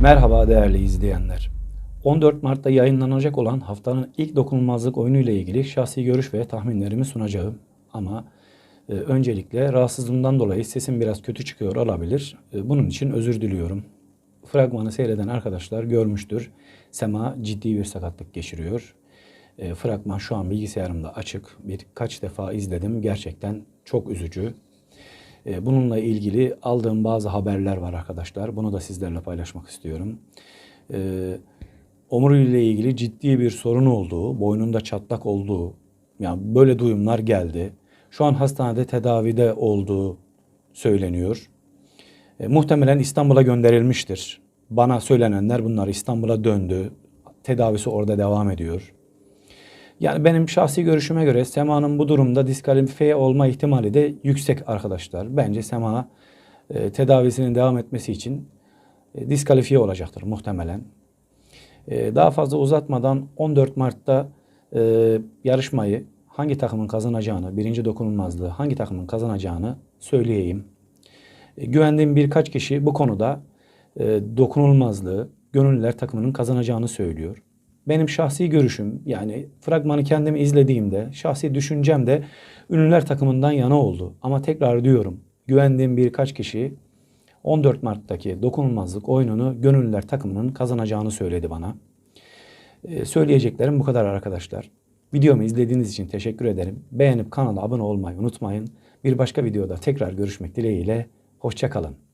Merhaba değerli izleyenler. 14 Mart'ta yayınlanacak olan haftanın ilk dokunulmazlık oyunu ile ilgili şahsi görüş ve tahminlerimi sunacağım. Ama e, öncelikle rahatsızlığımdan dolayı sesim biraz kötü çıkıyor olabilir. E, bunun için özür diliyorum. Fragmanı seyreden arkadaşlar görmüştür. Sema ciddi bir sakatlık geçiriyor. E, fragman şu an bilgisayarımda açık. Birkaç defa izledim. Gerçekten çok üzücü. E, Bununla ilgili aldığım bazı haberler var arkadaşlar. Bunu da sizlerle paylaşmak istiyorum. E, Omuriliğiyle ilgili ciddi bir sorun olduğu, boynunda çatlak olduğu, yani böyle duyumlar geldi. Şu an hastanede tedavide olduğu söyleniyor. E, muhtemelen İstanbul'a gönderilmiştir. Bana söylenenler bunlar İstanbul'a döndü. Tedavisi orada devam ediyor. Yani benim şahsi görüşüme göre Sema'nın bu durumda diskalifiye olma ihtimali de yüksek arkadaşlar. Bence Sema e, tedavisinin devam etmesi için e, diskalifiye olacaktır muhtemelen. E, daha fazla uzatmadan 14 Mart'ta e, yarışmayı hangi takımın kazanacağını, birinci dokunulmazlığı hangi takımın kazanacağını söyleyeyim. E, güvendiğim birkaç kişi bu konuda e, dokunulmazlığı gönüllüler takımının kazanacağını söylüyor. Benim şahsi görüşüm yani fragmanı kendim izlediğimde şahsi düşüncem de ünlüler takımından yana oldu. Ama tekrar diyorum güvendiğim birkaç kişi 14 Mart'taki dokunulmazlık oyununu gönüllüler takımının kazanacağını söyledi bana. Ee, söyleyeceklerim bu kadar arkadaşlar. Videomu izlediğiniz için teşekkür ederim. Beğenip kanala abone olmayı unutmayın. Bir başka videoda tekrar görüşmek dileğiyle. Hoşçakalın.